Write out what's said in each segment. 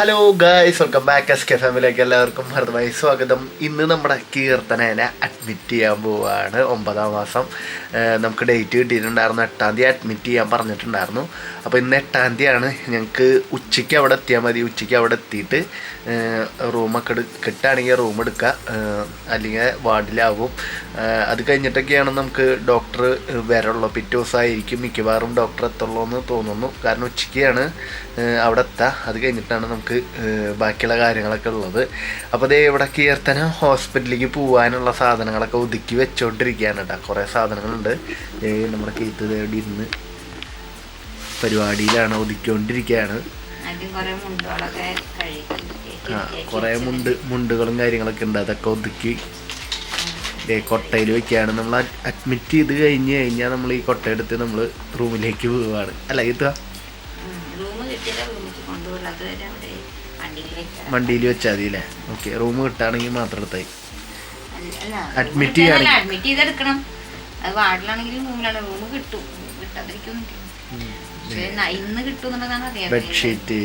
Hello guys welcome back S K ഫാമിലിയിലേക്ക് എല്ലാവർക്കും ഹൃദയമായി സ്വാഗതം. ഇന്ന് നമ്മുടെ കീർത്തനേനെ അഡ്മിറ്റ് ചെയ്യാൻ പോവുകയാണ് ഒമ്പതാം മാസം നമുക്ക് ഡേറ്റ് കിട്ടിയിട്ടുണ്ടായിരുന്നു. എട്ടാം തീയതി അഡ്മിറ്റ് ചെയ്യാൻ പറഞ്ഞിട്ടുണ്ടായിരുന്നു. അപ്പോൾ ഇന്ന് എട്ടാം തീയതിയാണ്. ഞങ്ങൾക്ക് ഉച്ചയ്ക്ക് അവിടെ എത്തിയാൽ മതി. ഉച്ചയ്ക്ക് അവിടെ എത്തിയിട്ട് റൂമൊക്കെ എടു കിട്ടുകയാണെങ്കിൽ റൂം എടുക്കുക അല്ലെങ്കിൽ വാർഡിലാവും. അത് കഴിഞ്ഞിട്ടൊക്കെയാണ് നമുക്ക് ഡോക്ടർ വരുള്ളൂ പിറ്റേ ദിവസമായിരിക്കും മിക്കവാറും ഡോക്ടർ എത്തുള്ളൂ എന്ന് തോന്നുന്നു. കാരണം ഉച്ചയ്ക്കാണ് അവിടെ എത്തുക അത് കഴിഞ്ഞിട്ടാണ് നമുക്ക് ഏഹ് ബാക്കിയുള്ള കാര്യങ്ങളൊക്കെ ഉള്ളത്. അപ്പോൾ ദേ ഇവിടെ കീർത്തന ഹോസ്പിറ്റലിലേക്ക് പോകാനുള്ള സാധനങ്ങളൊക്കെ ഒതുക്കി വെച്ചോണ്ടിരിക്കുകയാണ് കേട്ടോ കുറേ സാധനങ്ങളുണ്ട്. നമ്മുടെ കീത്ത് തേടി ഇരുന്ന് പരിപാടിയിലാണ് ഒതുക്കിക്കൊണ്ടിരിക്കുകയാണ്. ആ കുറേ മുണ്ട് മുണ്ടുകളും കാര്യങ്ങളൊക്കെ ഉണ്ട്. അതൊക്കെ ഒതുക്കി കൊട്ടയിൽ വെക്കുകയാണ്. നമ്മൾ അഡ്മിറ്റ് ചെയ്ത് കഴിഞ്ഞ് കഴിഞ്ഞാൽ നമ്മൾ ഈ കൊട്ടയെടുത്ത് നമ്മൾ റൂമിലേക്ക് പോവുകയാണ് അല്ല കിട്ടുക റൂം കിട്ടിയില്ല അതുവരെ അവിടെ വണ്ടിയിൽ വെച്ചാൽ മതി അല്ലേ ഓക്കെ റൂം കിട്ടുകയാണെങ്കിൽ മാത്രം എടുത്തായി. അഡ്മിറ്റ് ചെയ്യാണെങ്കിൽ- അഡ്മിറ്റ് ചെയ്തെടുക്കണം. അത് വാർഡിലാണെങ്കിലും റൂമിലാണ് റൂം കിട്ടും. കിട്ടാതിരിക്കൊന്നും പക്ഷേ ബെഡ്ഷീറ്റ്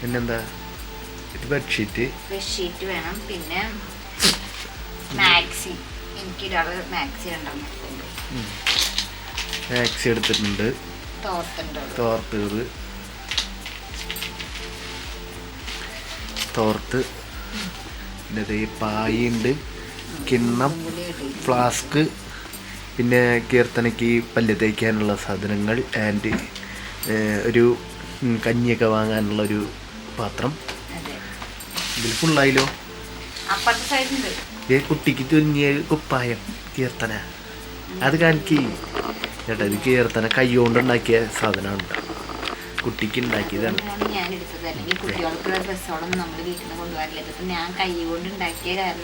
പിന്നെന്താ? ഇത് ബെഡ്ഷീറ്റ് ബെഡ്ഷീറ്റ് വേണം. പിന്നെ മാക്സി എനിക്കൊരാൾ മാക്സി രണ്ടെണ്ണം കൊണ്ട് മാക്സി എടുത്തിട്ടുണ്ട്. തോർത്തത്. തോർത്ത്. പിന്നെ ഈ പായുണ്ട്. കിണ്ണം ഫ്ലാസ്ക് പിന്നെ കീർത്തനയ്ക്ക് പല്ല് തേക്കാനുള്ള സാധനങ്ങൾ ആൻഡ് ഒരു കഞ്ഞിയൊക്കെ വാങ്ങാനുള്ള ഒരു പാത്രം. ഇതിൽ ഫുള്ളായില്ലോ ഏ കുട്ടിക്ക് തുന്നിയ കുപ്പായം കീർത്തന. അത് കാണിക്ക്. ചേട്ടാ ഇത് കീർത്തന കൈകൊണ്ട് ഉണ്ടാക്കിയ സാധനമാണ് കുട്ടിക്ക് ഉണ്ടാക്കിയതാണ്.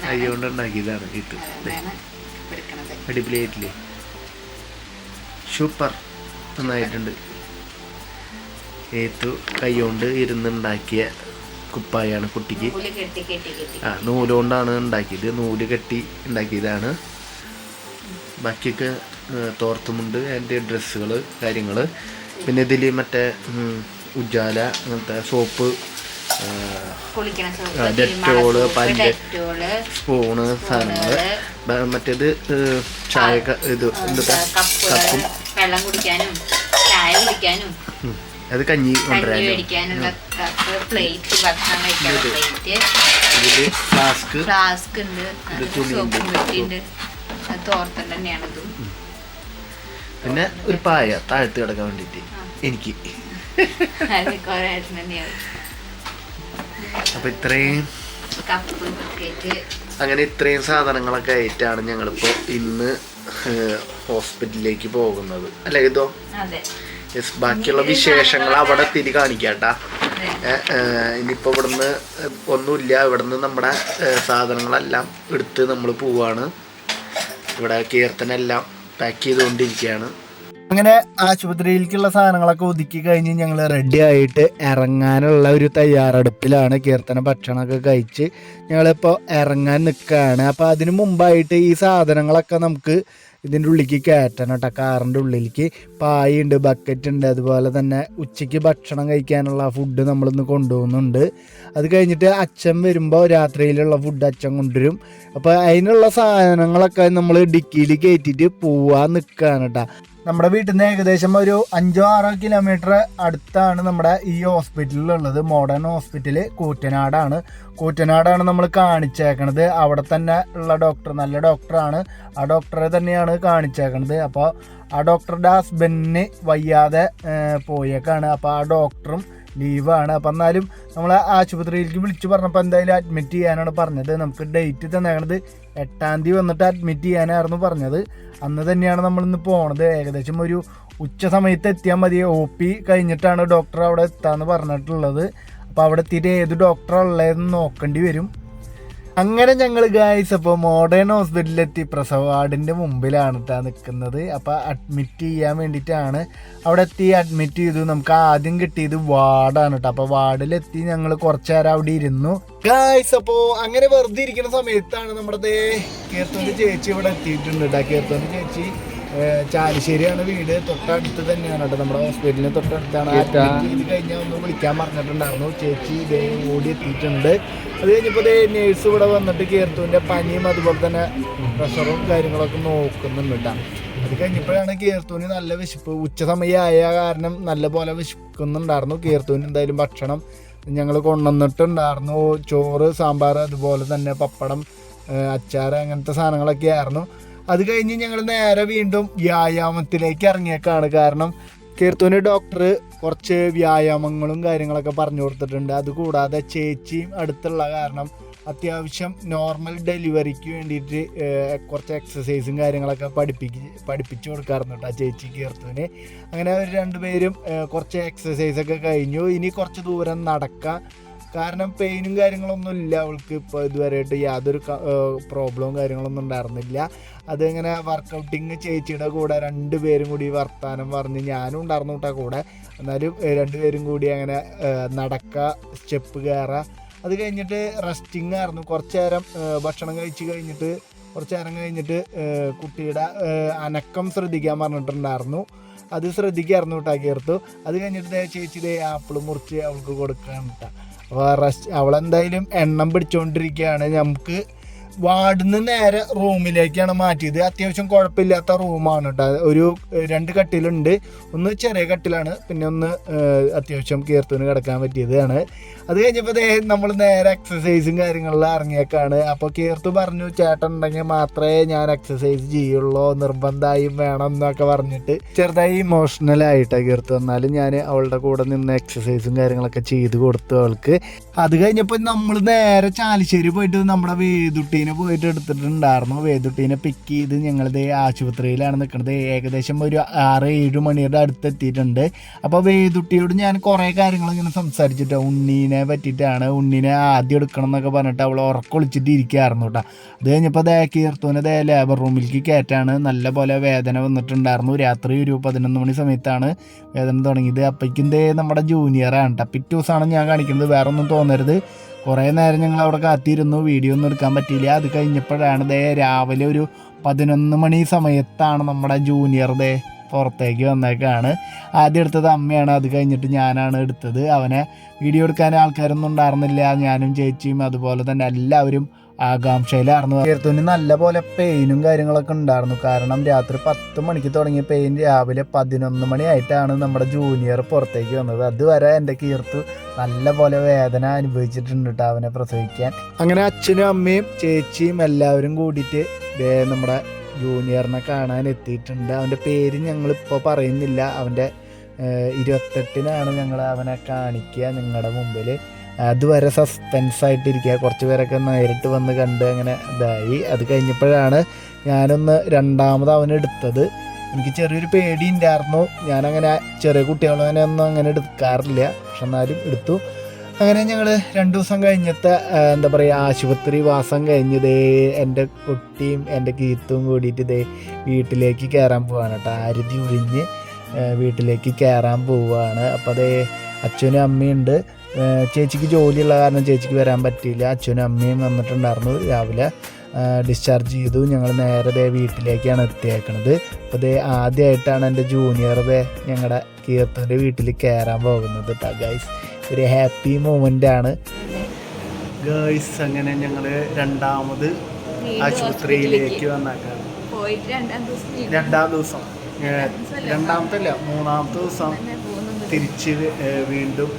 കൈകൊണ്ട് ഉണ്ടാക്കിയതാണ് ഇത് അടിപൊളിയായിട്ടില്ലേ? സൂപ്പർ. നന്നായിട്ടുണ്ട്. ഏത്തു കൈകൊണ്ട് ഇരുന്നുണ്ടാക്കിയ കുപ്പായാണ് കുട്ടിക്ക്. ആ നൂലുകൊണ്ടാണ് ഉണ്ടാക്കിയത്. നൂൽ കെട്ടി ഉണ്ടാക്കിയതാണ്. ബാക്കിയൊക്കെ തോർത്തുമുണ്ട്. അതിന്റെ ഡ്രസ്സുകൾ കാര്യങ്ങൾ പിന്നെ ഇതിൽ മറ്റേ ഉജാല അങ്ങനത്തെ സോപ്പ് ഡെറ്റോൾ, പല്ല്. സ്പൂണ് സാധനങ്ങൾ മറ്റേത് ചായ ഇത് എന്താ കപ്പും. വെള്ളം കുടിക്കാനും ചായ കുടിക്കാനും. അത് കഞ്ഞി കൊണ്ടുവരാനും? ഫ്ലാസ്ക്. ഫ്ലാസ്ക് ഉണ്ട്. തോർത്തം തന്നെയാണ് ഇതും. പിന്നെ ഒരു പായ താഴത്ത് കിടക്കാൻ വേണ്ടിയിട്ട് എനിക്ക്. അപ്പൊ ഇത്രയും അങ്ങനെ ഇത്രയും സാധനങ്ങളൊക്കെ ആയിട്ടാണ് ഞങ്ങളിപ്പോ ഇന്ന് ഹോസ്പിറ്റലിലേക്ക് പോകുന്നത്. അല്ലേ ഇതോ? യെസ് ബാക്കിയുള്ള വിശേഷങ്ങൾ അവിടെ തിരി കാണിക്കാട്ടാ. ഇനിയിപ്പോ ഇനിയിപ്പോൾ ഇവിടുന്ന് ഒന്നുമില്ല. ഇവിടുന്ന് നമ്മുടെ സാധനങ്ങളെല്ലാം എടുത്ത് നമ്മൾ പോവാണ്. ഇവിടെ കീർത്തനെല്ലാം പാക്ക് ചെയ്തുകൊണ്ടിരിക്കുകയാണ്. അങ്ങനെ ആശുപത്രിയിലേക്കുള്ള സാധനങ്ങളൊക്കെ ഒതുക്കി കഴിഞ്ഞ് ഞങ്ങൾ റെഡി ആയിട്ട് ഇറങ്ങാനുള്ള ഒരു തയ്യാറെടുപ്പിലാണ് കീർത്തന ഭക്ഷണമൊക്കെ കഴിച്ച് ഞങ്ങളിപ്പോൾ ഇറങ്ങാൻ നിൽക്കുകയാണ് അപ്പോൾ അതിന് മുമ്പായിട്ട് ഈ സാധനങ്ങളൊക്കെ നമുക്ക് ഇതിന്റെ ഉള്ളിലേക്ക് കയറ്റണം കേട്ടോ. കാറിന്റെ ഉള്ളിലേക്ക് പായുണ്ട് ബക്കറ്റ് ഉണ്ട്. അതുപോലെ തന്നെ ഉച്ചയ്ക്ക് ഭക്ഷണം കഴിക്കാനുള്ള ഫുഡ് നമ്മളിന്ന് കൊണ്ടുപോകുന്നുണ്ട്. അത് കഴിഞ്ഞിട്ട് അച്ഛൻ വരുമ്പോൾ രാത്രിയിലുള്ള ഫുഡ് അച്ഛൻ കൊണ്ടുവരും. അപ്പോൾ അതിനുള്ള സാധനങ്ങളൊക്കെ നമ്മൾ ഡിക്കിയിൽ കയറ്റിയിട്ട് പോവാൻ നിൽക്കുകയാണ് കേട്ടോ. നമ്മുടെ വീട്ടിൽ നിന്ന് ഏകദേശം ഒരു അഞ്ചോ ആറോ കിലോമീറ്റർ അടുത്താണ് നമ്മുടെ ഈ ഹോസ്പിറ്റലിലുള്ളത് മോഡേൺ ഹോസ്പിറ്റൽ കൂറ്റനാടാണ്. കൂറ്റനാടാണ് നമ്മൾ കാണിച്ചേക്കണത്. അവിടെ തന്നെ ഉള്ള ഡോക്ടർ നല്ല ഡോക്ടറാണ് ആ ഡോക്ടറെ തന്നെയാണ് കാണിച്ചേക്കണത്. അപ്പോൾ ആ ഡോക്ടറുടെ ഹസ്ബൻഡിന് വയ്യാതെ പോയേക്കാണ്. അപ്പോൾ ആ ഡോക്ടറും ലീവാണ്. അപ്പം എന്നാലും നമ്മൾ ആശുപത്രിയിലേക്ക് വിളിച്ചു പറഞ്ഞപ്പോൾ എന്തായാലും അഡ്മിറ്റ് ചെയ്യാനാണ് പറഞ്ഞത്. നമുക്ക് ഡേറ്റ് തന്നേക്കണത് എട്ടാം തീയതി വന്നിട്ട് അഡ്മിറ്റ് ചെയ്യാനായിരുന്നു പറഞ്ഞത്. അന്ന് തന്നെയാണ് നമ്മൾ ഇന്ന് പോണത്. ഏകദേശം ഒരു ഉച്ച സമയത്ത് എത്തിയാൽ മതി. ഒ പി കഴിഞ്ഞിട്ടാണ് ഡോക്ടർ അവിടെ എത്താമെന്ന് പറഞ്ഞിട്ടുള്ളത്. അപ്പോൾ അവിടെ എത്തിയിട്ട് ഏത് ഡോക്ടറാണ് ഉള്ളതെന്ന് നോക്കേണ്ടി വരും. അങ്ങനെ ഞങ്ങൾ ഗായ്സ് അപ്പോൾ മോഡേൺ ഹോസ്പിറ്റലിലെത്തി പ്രസവ വാർഡിന്റെ മുമ്പിലാണ് കേട്ടോ നിൽക്കുന്നത് അപ്പോൾ അഡ്മിറ്റ് ചെയ്യാൻ വേണ്ടിയിട്ടാണ് അവിടെ എത്തി. അഡ്മിറ്റ് ചെയ്തു. നമുക്ക് ആദ്യം കിട്ടിയത് വാർഡാണ് കേട്ടോ അപ്പോൾ വാർഡിലെത്തി ഞങ്ങൾ കുറച്ച് നേരം അവിടെ ഇരുന്നു. ഗായ്സ് അപ്പോൾ അങ്ങനെ വെറുതെ ഇരിക്കുന്ന സമയത്താണ് നമ്മുടെ കീർത്തന്റെ ചേച്ചി ഇവിടെ എത്തിയിട്ടുണ്ട് കേട്ടോ കീർത്തന്റെ ചേച്ചി ചാലിശ്ശേരിയാണ് വീട്. തൊട്ടടുത്ത് തന്നെയാണ് കേട്ടോ നമ്മുടെ ഹോസ്പിറ്റലിന്. തൊട്ടടുത്താണ്. ഇത് കഴിഞ്ഞാൽ ഒന്ന് വിളിക്കാൻ പറഞ്ഞിട്ടുണ്ടായിരുന്നു. ചേച്ചി ഇതേ ഓടി എത്തിയിട്ടുണ്ട്. അത് കഴിഞ്ഞപ്പോൾ ഇതേ നേഴ്സ് ഇവിടെ വന്നിട്ട് കീർത്തുവിന്റെ പനിയും അതുപോലെ തന്നെ പ്രഷറും കാര്യങ്ങളൊക്കെ നോക്കുന്നുണ്ട് കേട്ടോ. അത് കഴിഞ്ഞപ്പോഴാണ് കീർത്തുവിന് നല്ല വിശപ്പ്. ഉച്ച സമയമായ കാരണം നല്ല പോലെ വിശക്കുന്നുണ്ടായിരുന്നു. കീർത്തുവിന് എന്തായാലും ഭക്ഷണം ഞങ്ങൾ കൊണ്ടുവന്നിട്ടുണ്ടായിരുന്നു. ചോറ് സാമ്പാർ അതുപോലെ തന്നെ പപ്പടം അച്ചാർ അങ്ങനത്തെ സാധനങ്ങളൊക്കെ ആയിരുന്നു അത് കഴിഞ്ഞ് ഞങ്ങൾ നേരെ വീണ്ടും വ്യായാമത്തിലേക്ക് ഇറങ്ങിയേക്കാണ്. കാരണം കീർത്തുവിന് ഡോക്ടർ കുറച്ച് വ്യായാമങ്ങളും കാര്യങ്ങളൊക്കെ പറഞ്ഞു കൊടുത്തിട്ടുണ്ട്. അതുകൂടാതെ ചേച്ചിയും അടുത്തുള്ള കാരണം അത്യാവശ്യം നോർമൽ ഡെലിവറിക്ക് വേണ്ടിയിട്ട് കുറച്ച് എക്സസൈസും കാര്യങ്ങളൊക്കെ പഠിപ്പിക്ക് പഠിപ്പിച്ചു കൊടുക്കാറുണ്ട് കേട്ടോ ചേച്ചി കീർത്തുവിന്. അങ്ങനെ അവർ രണ്ടുപേരും കുറച്ച് എക്സസൈസൊക്കെ കഴിഞ്ഞു. ഇനി കുറച്ച് ദൂരം നടക്കാം. കാരണം പെയിനും കാര്യങ്ങളൊന്നും ഇല്ല അവൾക്ക് ഇപ്പോൾ ഇതുവരെയായിട്ട് യാതൊരു പ്രോബ്ലവും കാര്യങ്ങളൊന്നും ഉണ്ടായിരുന്നില്ല. അതിങ്ങനെ വർക്കൗട്ടിങ് ചേച്ചിയുടെ കൂടെ രണ്ട് പേരും കൂടി വർത്താനം പറഞ്ഞ് ഞാനും ഉണ്ടായിരുന്നു കേട്ടോ കൂടെ. എന്നാലും രണ്ട് രണ്ടുപേരും കൂടി അങ്ങനെ നടക്ക നടക്കുക സ്റ്റെപ്പ് കയറുക അത് കഴിഞ്ഞിട്ട് റെസ്റ്റിംഗ് ആയിരുന്നു. കുറച്ച് നേരം ഭക്ഷണം കഴിച്ച് കഴിഞ്ഞിട്ട് കുറച്ച് നേരം കഴിഞ്ഞിട്ട് കുട്ടിയുടെ അനക്കം ശ്രദ്ധിക്കാൻ പറഞ്ഞിട്ടുണ്ടായിരുന്നു. അത് ശ്രദ്ധിക്കായിരുന്നു കേട്ടോ കീർത്തു അത് കഴിഞ്ഞിട്ട് ചേച്ചി ദേ ആപ്പിൾ മുറിച്ച് അവൾക്ക് കൊടുക്കാൻ കേട്ടോ അപ്പോൾ അവളെന്തായാലും എണ്ണം പിടിച്ചുകൊണ്ടിരിക്കുകയാണ് നമുക്ക് വാർഡിന്ന് നേരെ റൂമിലേക്കാണ് മാറ്റിയത്. അത്യാവശ്യം കുഴപ്പമില്ലാത്ത റൂമാണ് കേട്ടോ ഒരു രണ്ട് കട്ടിലുണ്ട്. ഒന്ന് ചെറിയ കട്ടിലാണ്. പിന്നെ ഒന്ന് അത്യാവശ്യം കീർത്തുന് കിടക്കാൻ പറ്റിയതാണ്. അത് കഴിഞ്ഞപ്പോൾ നമ്മൾ നേരെ എക്സസൈസും കാര്യങ്ങളിലും ഇറങ്ങിയേക്കാണ്. അപ്പോൾ കീർത്തു പറഞ്ഞു ചേട്ടൻ ഉണ്ടെങ്കിൽ മാത്രമേ ഞാൻ എക്സസൈസ് ചെയ്യുള്ളൂ. നിർബന്ധമായും വേണം എന്നൊക്കെ പറഞ്ഞിട്ട് ചെറുതായി ഇമോഷണൽ ആയിട്ടാണ് കീർത്തു. എന്നാലും ഞാൻ അവളുടെ കൂടെ നിന്ന് എക്സസൈസും കാര്യങ്ങളൊക്കെ ചെയ്ത് കൊടുത്തു അവൾക്ക്. അത് കഴിഞ്ഞപ്പോൾ നമ്മൾ നേരെ ചാലിശ്ശേരി പോയിട്ട് നമ്മുടെ വേദുട്ടീനെ പോയിട്ട് എടുത്തിട്ടുണ്ടായിരുന്നു വേദുട്ടീനെ പിക്ക് ചെയ്ത് ഞങ്ങളത് ആശുപത്രിയിലാണ് നിൽക്കുന്നത് ഏകദേശം ഒരു ആറ് ഏഴ് മണിയുടെ അടുത്ത് എത്തിയിട്ടുണ്ട് അപ്പോൾ വേദുട്ടിയോട് ഞാൻ കുറേ കാര്യങ്ങൾ ഇങ്ങനെ സംസാരിച്ചിട്ട് ഉണ്ണീനെ പറ്റിയിട്ടാണ് ഉണ്ണീനെ ആദ്യം എടുക്കണം എന്നൊക്കെ പറഞ്ഞിട്ട് അവൾ ഉറക്കൊളിച്ചിട്ട് ഇരിക്കുകയായിരുന്നു കേട്ടോ അത് കഴിഞ്ഞപ്പോൾ ദേ കീർത്തുവിനെ ദേ ലേബർ റൂമിലേക്ക് കയറ്റാണ് നല്ല പോലെ വേദന വന്നിട്ടുണ്ടായിരുന്നു. രാത്രി ഒരു പതിനൊന്ന് മണി സമയത്താണ് വേദന തുടങ്ങിയത്. അപ്പോഴേക്കും ദേ നമ്മുടെ ജൂനിയറാണ് കേട്ടോ പിറ്റേ ഞാൻ കാണിക്കുന്നത്. വേറെ ഒന്നും തോന്നരുത്. കുറേ നേരം ഞങ്ങൾ അവിടെ കാത്തിരുന്നു. വീഡിയോ ഒന്നും എടുക്കാൻ പറ്റിയില്ല. അത് കഴിഞ്ഞപ്പോഴാണ് ദേ രാവിലെ ഒരു പതിനൊന്ന് മണി സമയത്താണ് നമ്മുടെ ജൂനിയർ ദേ പുറത്തേക്ക് വന്നേക്കാണ്. ആദ്യം എടുത്തത് അമ്മയാണ്. അത് കഴിഞ്ഞിട്ട് ഞാനാണ് എടുത്തത്. അവനെ വീഡിയോ എടുക്കാൻ ആൾക്കാരൊന്നും ഉണ്ടായിരുന്നില്ല. ഞാനും ചേച്ചിയും അതുപോലെ തന്നെ എല്ലാവരും ആകാംക്ഷയിലായിരുന്നു കീർത്തുവിന് നല്ല പോലെ പെയിനും കാര്യങ്ങളൊക്കെ ഉണ്ടായിരുന്നു. കാരണം രാത്രി പത്ത് മണിക്ക് തുടങ്ങിയ പെയിൻ രാവിലെ പതിനൊന്ന് മണിയായിട്ടാണ് നമ്മുടെ ജൂനിയർ പുറത്തേക്ക് വന്നത്. അതുവരെ എന്റെ കീർത്തു നല്ല പോലെ വേദന അനുഭവിച്ചിട്ടുണ്ട് കേട്ടോ അവനെ പ്രസവിക്കാൻ. അങ്ങനെ അച്ഛനും അമ്മയും ചേച്ചിയും എല്ലാവരും കൂടിയിട്ട് നമ്മുടെ ജൂനിയറിനെ കാണാൻ എത്തിയിട്ടുണ്ട്. അവന്റെ പേര് ഞങ്ങളിപ്പോൾ പറയുന്നില്ല. അവന്റെ ഇരുപത്തെട്ടിനാണ് ഞങ്ങൾ അവനെ കാണിക്കുക നിങ്ങളുടെ മുമ്പിൽ അതുവരെ സസ്പെൻസ് ആയിട്ടിരിക്കുക. കുറച്ച് പേരൊക്കെ നേരിട്ട് വന്ന് കണ്ട് അങ്ങനെ ഇതായി. അത് കഴിഞ്ഞപ്പോഴാണ് ഞാനൊന്ന് രണ്ടാമത് അവനെടുത്തത് എനിക്ക് ചെറിയൊരു പേടി ഉണ്ടായിരുന്നു ഞാനങ്ങനെ ചെറിയ കുട്ടികളെ ഒന്നും അങ്ങനെ എടുക്കാറില്ല. പക്ഷെ എന്നാലും എടുത്തു. അങ്ങനെ ഞങ്ങൾ രണ്ട് ദിവസം കഴിഞ്ഞത്തെ എന്താ പറയുക ആശുപത്രി വാസം കഴിഞ്ഞ് ദേ എന്റെ കുട്ടിയും എന്റെ കീത്തും കൂടിയിട്ട് ഇതേ വീട്ടിലേക്ക് കയറാൻ പോവാണ് കേട്ടോ. ആരുതി ഒഴിഞ്ഞ് ആ, വീട്ടിലേക്ക് കയറാൻ പോവുകയാണ് അപ്പോൾ അതേ അച്ഛനും അമ്മയുണ്ട്. ചേച്ചിക്ക് ജോലിയുള്ള കാരണം ചേച്ചിക്ക് വരാൻ പറ്റിയില്ല. അച്ഛനും അമ്മയും വന്നിട്ടുണ്ടായിരുന്നു രാവിലെ. ഡിസ്ചാർജ് ചെയ്തു. ഞങ്ങൾ നേരെ ദേ വീട്ടിലേക്കാണ് എത്തിയേക്കണത്. അപ്പോൾ ദേ ആദ്യമായിട്ടാണ് എന്റെ ജൂനിയർ ദേ ഞങ്ങളുടെ കീർത്തന്റെ വീട്ടിൽ കയറാൻ പോകുന്നത് കേട്ടോ ഗൈസ് ഒരു ഹാപ്പി മൂമെന്റ് ആണ്. ഗേൾസ് അങ്ങനെ ഞങ്ങൾ രണ്ടാമത് ആശുപത്രിയിലേക്ക് വന്നേക്കാണ്. പോയിട്ട് രണ്ടാം ദിവസം രണ്ടാമത്തെ അല്ല? മൂന്നാമത്തെ ദിവസം തിരിച്ച് വീണ്ടും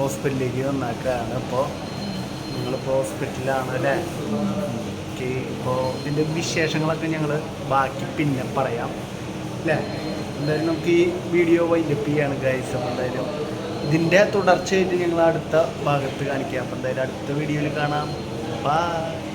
ഹോസ്പിറ്റലിലേക്ക് വന്നേക്കാണ്. ഇപ്പോൾ നിങ്ങളിപ്പോൾ ഹോസ്പിറ്റലിലാണ് അല്ലേ? ഓക്കെ. ഇപ്പോൾ ഇതിന്റെ വിശേഷങ്ങളൊക്കെ ഞങ്ങൾ ബാക്കി പിന്നെ പറയാം. അല്ലേ? എന്തായാലും നമുക്ക് ഈ വീഡിയോ വൈൻഡപ്പ് ചെയ്യാണ് ഗൈസ് അപ്പോൾ എന്തായാലും ഇതിന്റെ തുടർച്ചയായിട്ട് ഞങ്ങൾ അടുത്ത ഭാഗത്ത് കാണിക്കാം. അപ്പോൾ എന്തായാലും അടുത്ത വീഡിയോയിൽ കാണാം. ബൈ